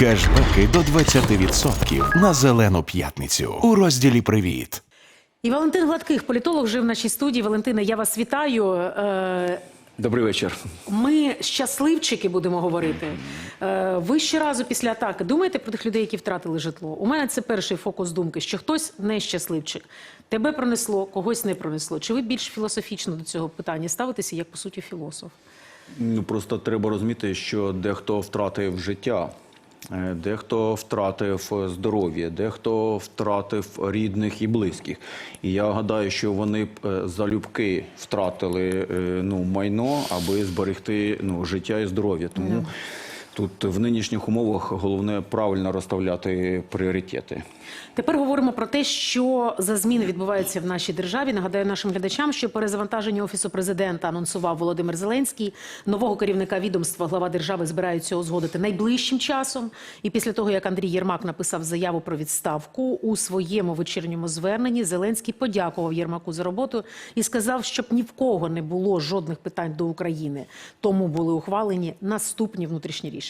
Кешбеки до 20% на зелену п'ятницю у розділі Привіт. І Валентин Гладких, політолог, жив в нашій студії. Валентина, я вас вітаю. Е, Добрий вечір. Ми щасливчики будемо говорити. Е, Ви щоразу після атаки думаєте про тих людей, які втратили житло? У мене це перший фокус думки, що хтось не щасливчик. Тебе пронесло, когось не пронесло. Чи ви більш філософічно до цього питання ставитеся, як по суті філософ? Ну просто треба розуміти, що дехто втратив життя, дехто втратив здоров'я, дехто втратив рідних і близьких. І я гадаю, що вони б е, залюбки втратили е, ну, майно, аби зберегти ну, життя і здоров'я. Тому тут в нинішніх умовах головне правильно розставляти пріоритети. Тепер говоримо про те, що за зміни відбуваються в нашій державі. Нагадаю нашим глядачам, що перезавантаження офісу президента анонсував Володимир Зеленський. Нового керівника відомства глава держави збираються узгодити найближчим часом. І після того, як Андрій Єрмак написав заяву про відставку у своєму вечірньому зверненні, Зеленський подякував Єрмаку за роботу і сказав, щоб ні в кого не було жодних питань до України. Тому були ухвалені наступні внутрішні рішення.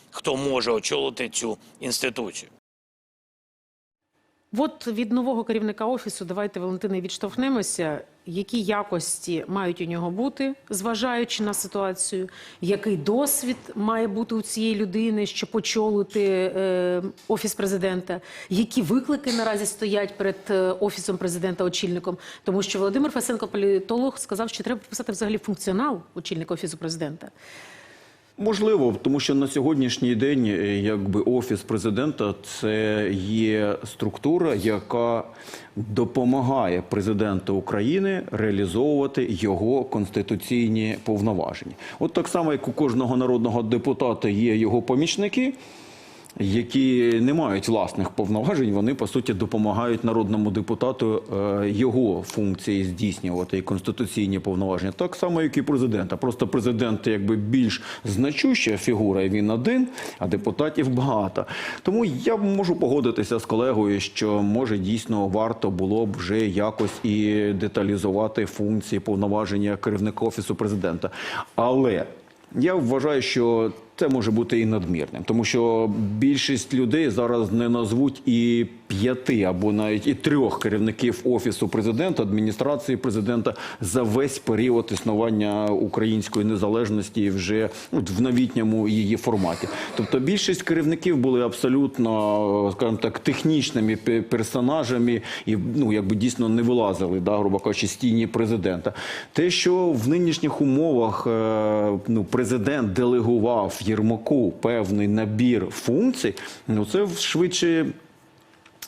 хто може очолити цю інституцію. От від нового керівника офісу давайте Валентини відштовхнемося. Які якості мають у нього бути, зважаючи на ситуацію, який досвід має бути у цієї людини, щоб очолити е, офіс президента? Які виклики наразі стоять перед е, офісом президента очільником? Тому що Володимир Фасенко, політолог, сказав, що треба підписати взагалі функціонал очільника офісу президента. Можливо, тому що на сьогоднішній день, е, якби офіс президента, це є структура, яка допомагає президенту України реалізовувати його конституційні повноваження. От так само, як у кожного народного депутата є його помічники. Які не мають власних повноважень, вони по суті допомагають народному депутату е, його функції здійснювати і конституційні повноваження, так само, як і президента. Просто президент якби більш значуща фігура, і він один, а депутатів багато. Тому я можу погодитися з колегою, що може дійсно варто було б вже якось і деталізувати функції повноваження керівника офісу президента. Але я вважаю, що це може бути і надмірним, тому що більшість людей зараз не назвуть і п'яти або навіть і трьох керівників офісу президента, адміністрації президента за весь період існування української незалежності вже ну, в новітньому її форматі. Тобто більшість керівників були абсолютно, скажімо так, технічними персонажами і ну якби дійсно не вилазили, да, грубо кажучи, з тіні президента. Те, що в нинішніх умовах е, ну, президент делегував Єрмаку певний набір функцій, ну це швидше.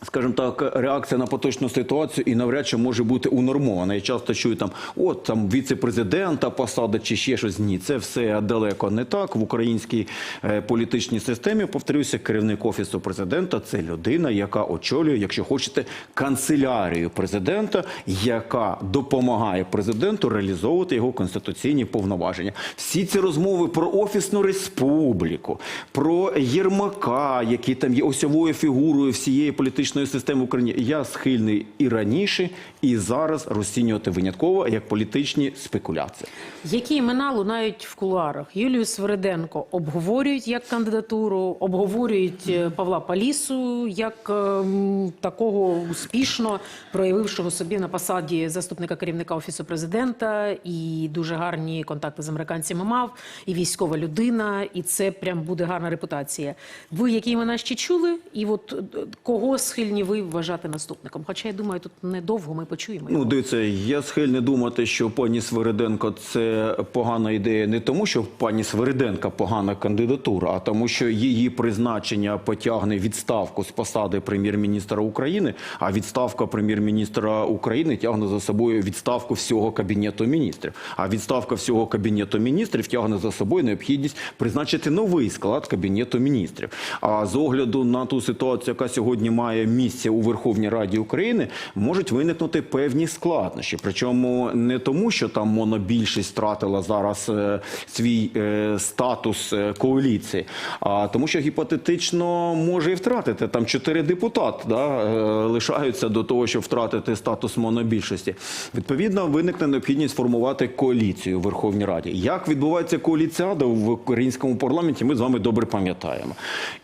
Скажімо так, реакція на поточну ситуацію і навряд чи може бути унормована. Я часто чую там, от там віце-президента посада чи ще щось. Ні, це все далеко не так. В українській е, політичній системі, повторюся, керівник офісу президента це людина, яка очолює, якщо хочете, канцелярію президента, яка допомагає президенту реалізовувати його конституційні повноваження. Всі ці розмови про офісну республіку, про Єрмака, який там є осьовою фігурою всієї політичної системи в Україні. Я схильний і раніше, і зараз розцінювати винятково як політичні спекуляції. Які імена лунають в кулуарах? Юлію Свериденко обговорюють як кандидатуру, обговорюють е, Павла Палісу як ем, такого успішно проявившого собі на посаді заступника керівника офісу президента, і дуже гарні контакти з американцями мав, і військова людина, і це прям буде гарна репутація. Ви які імена ще чули? І от е, кого схильні ви вважати наступником? Хоча я думаю, тут недовго ми почуємо. Ну, дивіться, я схильний думати, що пані Свириденко це погана ідея не тому, що пані Свириденка погана кандидатура, а тому, що її призначення потягне відставку з посади прем'єр-міністра України, а відставка прем'єр-міністра України тягне за собою відставку всього кабінету міністрів. А відставка всього кабінету міністрів тягне за собою необхідність призначити новий склад кабінету міністрів. А з огляду на ту ситуацію, яка сьогодні має місця у Верховній Раді України, можуть виникнути певні складнощі. Причому не тому, що там монобільшість втратила зараз е, свій е, статус е, коаліції, а тому, що гіпотетично може і втратити там чотири депутати, да, лишаються до того, щоб втратити статус монобільшості. Відповідно, виникне необхідність формувати коаліцію у Верховній Раді. Як відбувається коаліціада в українському парламенті, ми з вами добре пам'ятаємо.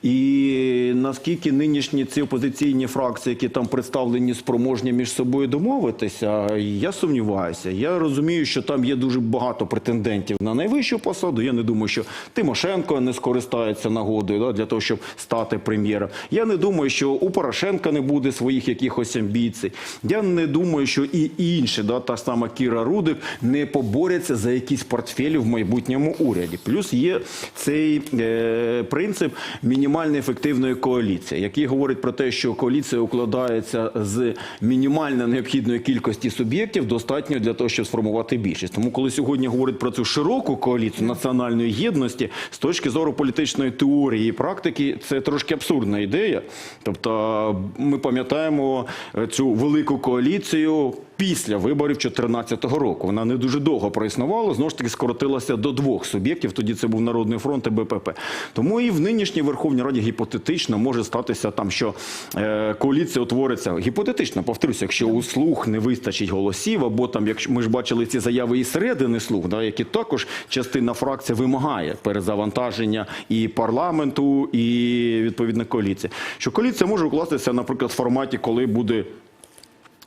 І наскільки нинішні ці опозиційні фракції, які там представлені, спроможні між собою домовитися, я сумніваюся. Я розумію, що там є дуже багато претендентів на найвищу посаду. Я не думаю, що Тимошенко не скористається нагодою для того, щоб стати прем'єром. Я не думаю, що у Порошенка не буде своїх якихось амбіцій. Я не думаю, що і інші, да, та сама Кіра Рудик, не поборяться за якісь портфелі в майбутньому уряді. Плюс є цей е, принцип мінімально ефективної коаліції, який говорить про те, що коаліція укладається з мінімально необхідної кількості суб'єктів, достатньо для того, щоб сформувати більшість. Тому, коли сьогодні говорять про цю широку коаліцію національної єдності, з точки зору політичної теорії і практики, це трошки абсурдна ідея. Тобто, ми пам'ятаємо е, цю велику коаліцію. Після виборів 2014 року вона не дуже довго проіснувала, знову ж таки скоротилася до двох суб'єктів. Тоді це був Народний фронт і БПП. Тому і в нинішній Верховній Раді гіпотетично може статися там, що е, коаліція утвориться гіпотетично. Повторюся, якщо у слуг не вистачить голосів, або там, якщо ми ж бачили ці заяви і середини слуг, да, які також частина фракції вимагає перезавантаження і парламенту, і відповідно коаліції. Що коаліція може укластися, наприклад, в форматі, коли буде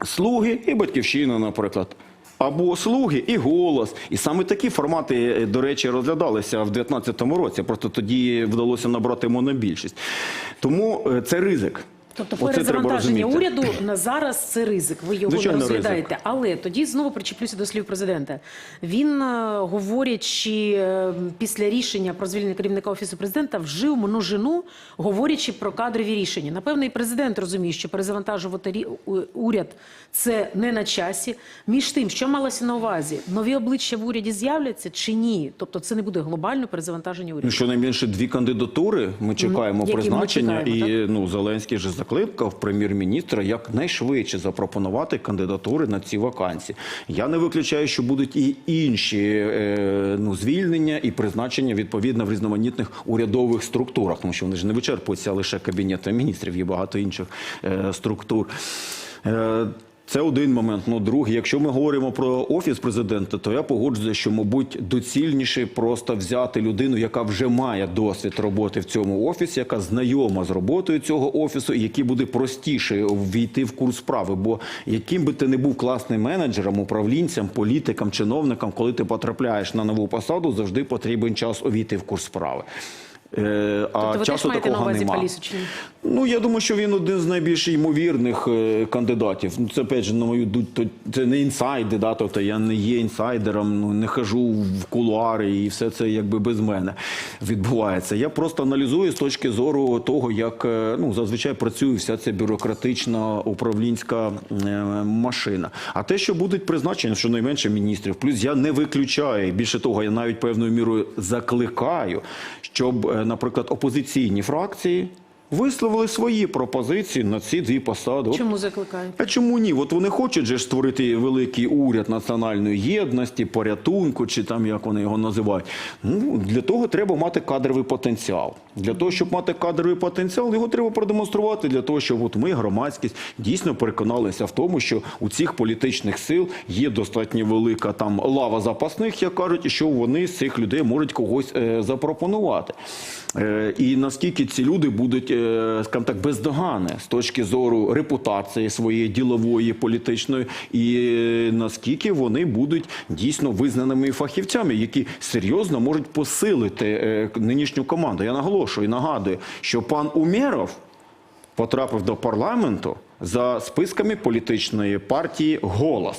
слуги і батьківщина, наприклад. Або слуги і голос, і саме такі формати, е, до речі, розглядалися в 2019 році. Просто тоді вдалося набрати монобільшість. Тому е, це ризик. Тобто Оце перезавантаження уряду на зараз це ризик. Ви його Звичайно, не розглядаєте. ризик. Але тоді знову причеплюся до слів президента. Він, е, говорячи е, після рішення про звільнення керівника офісу президента, вжив множину, говорячи про кадрові рішення. Напевно, і президент розуміє, що перезавантажувати уряд це не на часі. Між тим, що малося на увазі, нові обличчя в уряді з'являться чи ні? Тобто, це не буде глобальне перезавантаження уряду. Ну, щонайменше дві кандидатури ми чекаємо які ми призначення, чекаємо, і ну Зеленський же закликав прем'єр-міністра якнайшвидше запропонувати кандидатури на ці вакансії. Я не виключаю, що будуть і інші е, ну, звільнення і призначення відповідно в різноманітних урядових структурах, тому що вони ж не вичерпуються лише кабінетом міністрів, є багато інших е, структур. Це один момент. Ну, другий, якщо ми говоримо про офіс президента, то я погоджуюся, що, мабуть, доцільніше просто взяти людину, яка вже має досвід роботи в цьому офісі, яка знайома з роботою цього офісу, і який буде простіше ввійти в курс справи. Бо яким би ти не був класним менеджером, управлінцем, політиком, чиновником, коли ти потрапляєш на нову посаду, завжди потрібен час увійти в курс справи. Е, а Тобто ви теж часу маєте на такого увазі нема. Ну, я думаю, що він один з найбільш ймовірних е, кандидатів. Ну, це, опять же, на мою ду- то- це не інсайди, да, тобто я не є інсайдером, ну, не хожу в кулуари і все це якби без мене відбувається. Я просто аналізую з точки зору того, як е, ну, зазвичай працює вся ця бюрократична управлінська е, машина. А те, що будуть призначені щонайменше міністрів, плюс я не виключаю, більше того, я навіть певною мірою закликаю, щоб, е, наприклад, опозиційні фракції висловили свої пропозиції на ці дві посади. От Чому закликаєте? а чому ні? От вони хочуть же ж створити великий уряд національної єдності, порятунку, чи там як вони його називають. Ну для того треба мати кадровий потенціал. Для того, щоб мати кадровий потенціал, його треба продемонструвати. Для того, щоб от ми, громадськість, дійсно переконалися в тому, що у цих політичних сил є достатньо велика там лава запасних, як кажуть, і що вони з цих людей можуть когось е, запропонувати. Е, і наскільки ці люди будуть, е, скажімо так, бездоганні з точки зору репутації своєї ділової, політичної, і е, наскільки вони будуть дійсно визнаними фахівцями, які серйозно можуть посилити нинішню команду. Я наголошую і нагадую, що пан Умєров потрапив до парламенту за списками політичної партії Голос.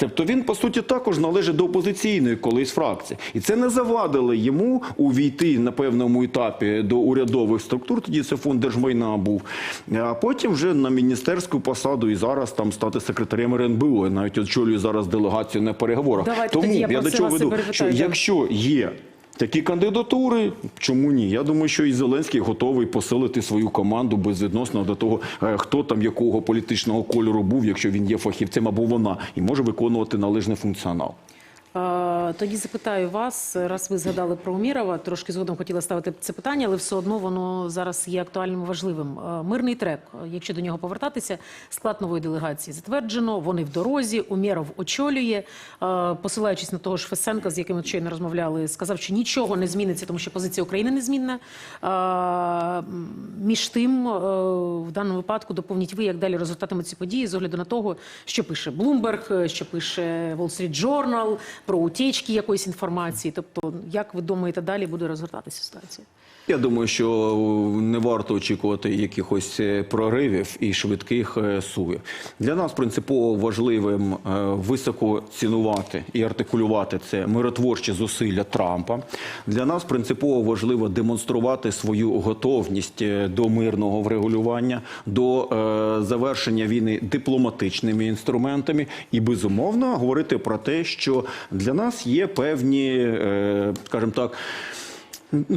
Тобто він, по суті, також належить до опозиційної колись фракції. І це не завадило йому увійти на певному етапі до урядових структур, тоді це фонд держмайна був, а потім вже на міністерську посаду і зараз там стати секретарем РНБО. Я навіть очолюю зараз делегацію на переговорах. Давайте Тому тоді я я до чого веду, що якщо є такі кандидатури. Чому ні? Я думаю, що і Зеленський готовий посилити свою команду безвідносно до того, е, хто там якого політичного кольору був, якщо він є фахівцем або вона, і може виконувати належний функціонал. Тоді запитаю вас, раз ви згадали про Умірова, трошки згодом хотіла ставити це питання, але все одно воно зараз є актуальним і важливим. Мирний трек, якщо до нього повертатися, склад нової делегації затверджено, вони в дорозі, Умєров очолює, посилаючись на того ж Фесенка, з яким ми щойно розмовляли, сказав, що нічого не зміниться, тому що позиція України незмінна. Між тим, в даному випадку доповніть ви, як далі розгортатимуть ці події з огляду на того, що пише Bloomberg, що пише Wall Street Journal, про утічки якоїсь інформації. Тобто, як ви думаєте, далі буде розгортатися ситуація? Я думаю, що не варто очікувати якихось е, проривів і швидких е, сувів. Для нас принципово важливим е, високо цінувати і артикулювати це миротворчі зусилля Трампа. Для нас принципово важливо демонструвати свою готовність до мирного врегулювання, до завершення війни дипломатичними інструментами, і безумовно говорити про те, що для нас є певні, скажімо так.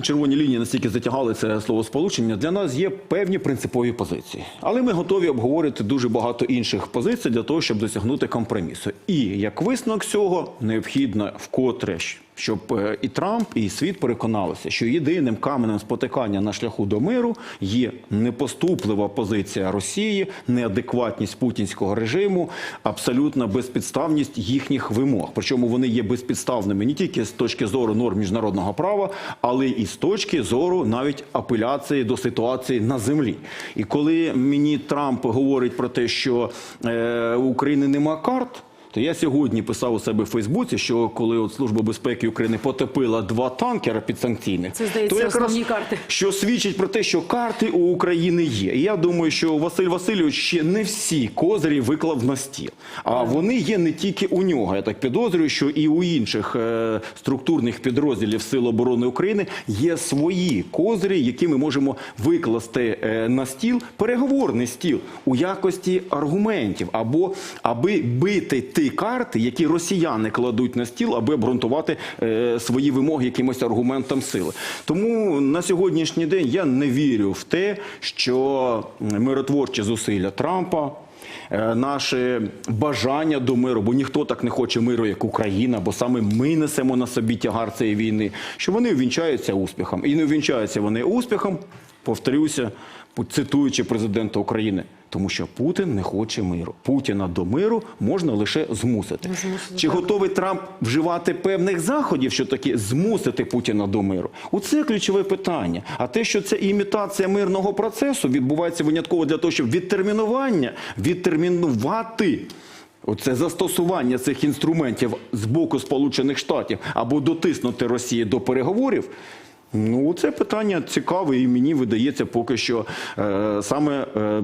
Червоні лінії настільки затягали це словосполучення. Для нас є певні принципові позиції, але ми готові обговорити дуже багато інших позицій для того, щоб досягнути компромісу. І як висновок цього необхідно вкотре, щоб е, і Трамп, і світ переконалися, що єдиним каменем спотикання на шляху до миру є непоступлива позиція Росії, неадекватність путінського режиму, абсолютна безпідставність їхніх вимог. Причому вони є безпідставними не тільки з точки зору норм міжнародного права, але і з точки зору навіть апеляції до ситуації на землі. І коли мені Трамп говорить про те, що е, України нема карт. То я сьогодні писав у себе в Фейсбуці, що коли от Служба безпеки України потопила два танкера підсанкційних, Це, здається, то якраз, основні карти. що свідчить про те, що карти у України є. І я думаю, що Василь Васильович ще не всі козирі виклав на стіл. А вони є не тільки у нього. Я так підозрюю, що і у інших е, структурних підрозділів Сил оборони України є свої козирі, які ми можемо викласти е, на стіл, переговорний стіл у якості аргументів, або аби бити карти, які росіяни кладуть на стіл, аби обґрунтувати е, свої вимоги якимось аргументам сили. Тому на сьогоднішній день я не вірю в те, що миротворчі зусилля Трампа. е, Наше бажання до миру, бо ніхто так не хоче миру, як Україна, бо саме ми несемо на собі тягар цієї війни, що вони увінчаються успіхом. І не увінчаються вони успіхом, повторюся, цитуючи президента України, тому що Путін не хоче миру. Путіна до миру можна лише змусити. Змусити, Чи готовий Трамп вживати певних заходів, що таки змусити Путіна до миру? Оце ключове питання. А те, що це імітація мирного процесу, відбувається винятково для того, щоб відтермінування відтермінувати. Оце застосування цих інструментів з боку Сполучених Штатів або дотиснути Росію до переговорів. Ну, це питання цікаве, і мені видається поки що е, саме е,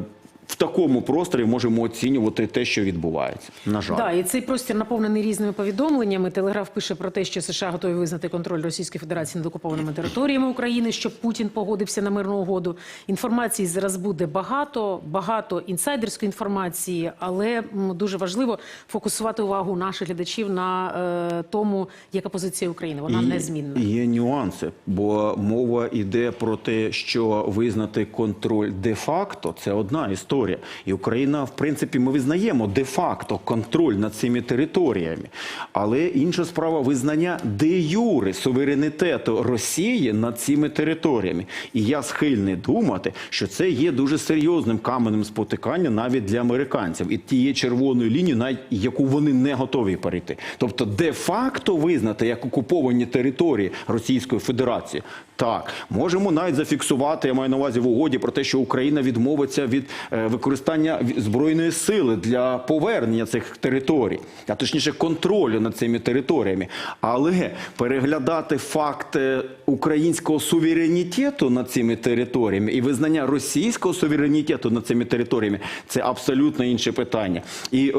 в такому просторі можемо оцінювати те, що відбувається. На жаль. Да, і цей простір наповнений різними повідомленнями. Телеграф пише про те, що США готові визнати контроль Російської Федерації над окупованими територіями України, щоб Путін погодився на мирну угоду. Інформації зараз буде багато, багато інсайдерської інформації, але дуже важливо фокусувати увагу наших глядачів на е, тому, яка позиція України. Вона І незмінна. Є нюанси, бо мова йде про те, що визнати контроль де-факто це одна історія. І Україна, в принципі, ми визнаємо де-факто контроль над цими територіями. Але інша справа визнання де-юре суверенітету Росії над цими територіями. І я схильний думати, що це є дуже серйозним каменем спотикання навіть для американців і тієї червоної лінії, навіть яку вони не готові перейти. Тобто, де-факто визнати як окуповані території Російської Федерації. Так, можемо навіть зафіксувати, я маю на увазі в угоді про те, що Україна відмовиться від е, використання збройної сили для повернення цих територій, а точніше контролю над цими територіями. Але переглядати факт е, українського суверенітету над цими територіями і визнання російського суверенітету над цими територіями це абсолютно інше питання. І е,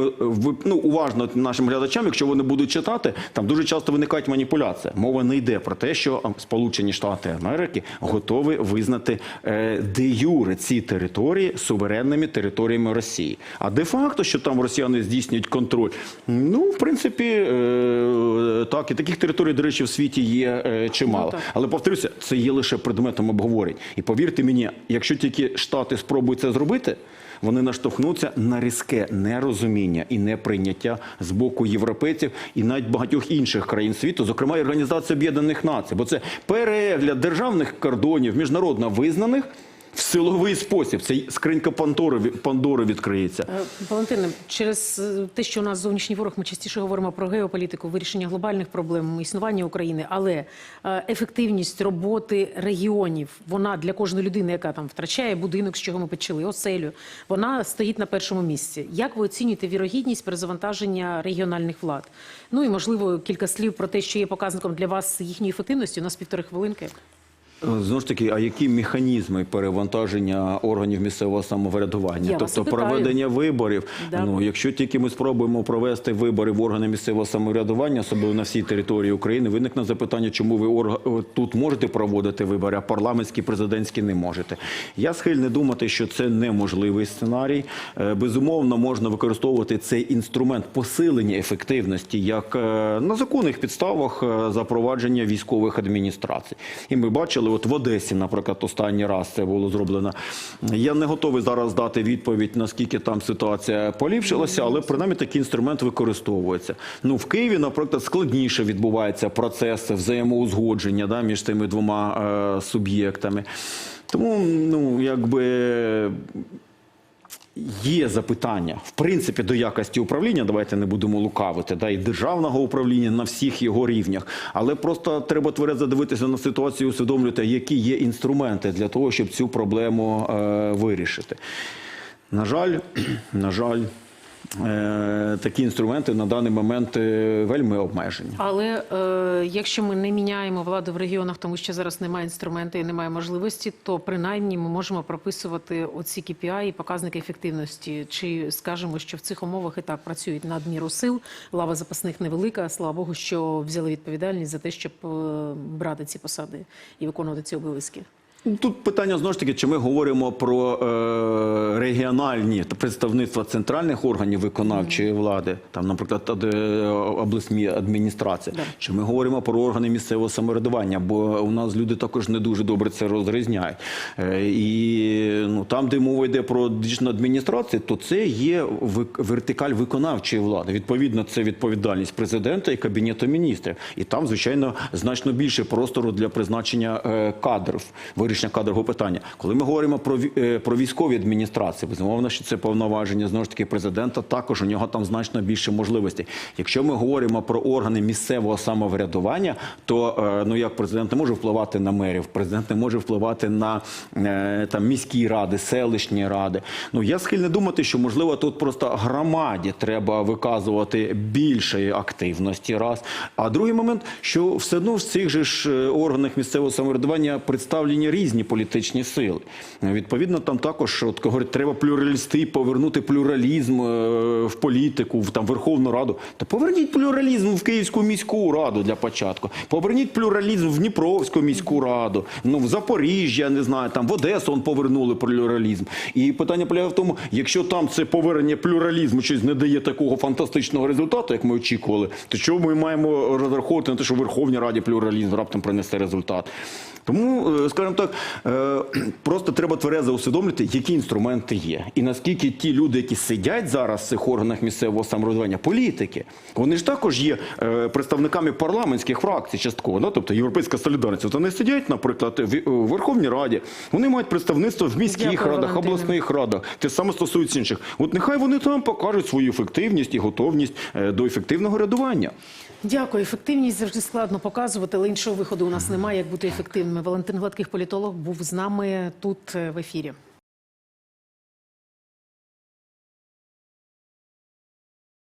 ну уважно нашим глядачам, якщо вони будуть читати, там дуже часто виникають маніпуляції. Мова не йде про те, що а, Сполучені Штати Америки готові визнати е, де юре ці території суверенними окупованими територіями Росії. А де-факто, що там росіяни здійснюють контроль, ну в принципі, е, так і таких територій, до речі, в світі є е, чимало. Ну. Але повторюся, це є лише предметом обговорень. І повірте мені, якщо тільки Штати спробують це зробити. Вони наштовхнуться на різке нерозуміння і неприйняття з боку європейців і навіть багатьох інших країн світу, зокрема і Організації Об'єднаних Націй, бо це перегляд державних кордонів міжнародно визнаних в силовий спосіб. Це скринька Пандори, Пандори відкриється. Е, Валентине, через е, те, що у нас зовнішній ворог, ми частіше говоримо про геополітику, вирішення глобальних проблем, існування України, але е, ефективність роботи регіонів, вона для кожної людини, яка там втрачає будинок, з чого ми почали, оселю, вона стоїть на першому місці. Як ви оцінюєте вірогідність перезавантаження регіональних влад? Ну і можливо кілька слів про те, що є показником для вас їхньої ефективності. У нас півтори хвилинки. Знову ж таки, а які механізми перевантаження органів місцевого самоврядування? Я тобто проведення виборів. Да. Ну, якщо тільки ми спробуємо провести вибори в органи місцевого самоврядування, особливо на всій території України, виникне запитання, чому ви орг... тут можете проводити вибори, а парламентські, президентські не можете. Я схильний думати, що це неможливий сценарій. Е, Безумовно, можна використовувати цей інструмент посилення ефективності як е, на законних підставах е, запровадження військових адміністрацій. І ми бачили, от в Одесі, наприклад, останній раз це було зроблено. Я не готовий зараз дати відповідь, наскільки там ситуація поліпшилася, але принаймні такий інструмент використовується. Ну в Києві, наприклад, складніше відбувається процес взаємоузгодження да, між цими двома е, суб'єктами. Тому, ну якби. Є запитання в принципі до якості управління. Давайте не будемо лукавити, да і державного управління на всіх його рівнях. Але просто треба тверезо дивитися на ситуацію, усвідомлювати, які є інструменти для того, щоб цю проблему е, вирішити. На жаль, на жаль, такі інструменти на даний момент е, вельми обмежені. Але е, якщо ми не міняємо владу в регіонах, тому що зараз немає інструменту і немає можливості, то принаймні ми можемо прописувати оці KPI і показники ефективності. Чи скажемо, що в цих умовах і так працюють надміру сил, лава запасних невелика. Слава Богу, що взяли відповідальність за те, щоб е, брати ці посади і виконувати ці обов'язки. Ну, Тут питання знову ж таки, чи ми говоримо про е, регіональні та представництва центральних органів виконавчої влади, там, наприклад, ад- е, обласні адміністрації, Да. чи ми говоримо про органи місцевого самоврядування, бо у нас люди також не дуже добре це розрізняють. Е, і ну, там, де мова йде про дійсно адміністрацію, то це є вик- вертикаль виконавчої влади. Відповідно, це відповідальність президента і кабінету міністрів. І там, звичайно, значно більше простору для призначення е, кадрів, вирішення кадрового питання. Коли ми говоримо про е, про військові адміністрації, безумовно, що це повноваження знову ж таки президента. Також у нього там значно більше можливостей. Якщо ми говоримо про органи місцевого самоврядування, то е, ну як президент не може впливати на мерів, президент не може впливати на е, там міські ради, селищні ради. Ну я схильний думати, що можливо тут просто громаді треба виказувати більшої активності. Раз а другий момент, що все одно в цих же ж органах місцевого самоврядування представлені різні політичні сили. Відповідно, там також от говорять, треба плюралісти, повернути плюралізм е, в політику, в там Верховну Раду. Та поверніть плюралізм в Київську міську раду для початку. Поверніть плюралізм в Дніпровську міську раду. Ну в Запоріжжя, не знаю, там в Одесу он повернули плюралізм. І питання полягає в тому, якщо там це повернення плюралізму щось не дає такого фантастичного результату, як ми очікували, то що ми маємо розраховувати на те, що в Верховній Раді плюралізм раптом принесе результат. Тому, е, скажімо так, е, просто треба тверезо усвідомлювати, які інструменти є. І наскільки ті люди, які сидять зараз в цих органах місцевого самоврядування, політики, вони ж також є е, представниками парламентських фракцій частково, да? тобто Європейська солідарність. От вони сидять, наприклад, в Верховній Раді, вони мають представництво в міських Дякую, радах, обласних радах. Те саме стосується інших. От нехай вони там покажуть свою ефективність і готовність до ефективного рядування. Дякую. Ефективність завжди складно показувати, але іншого виходу у нас немає, як бути ефективними. Валентин Гладких, політолог, був з нами тут е, в ефірі.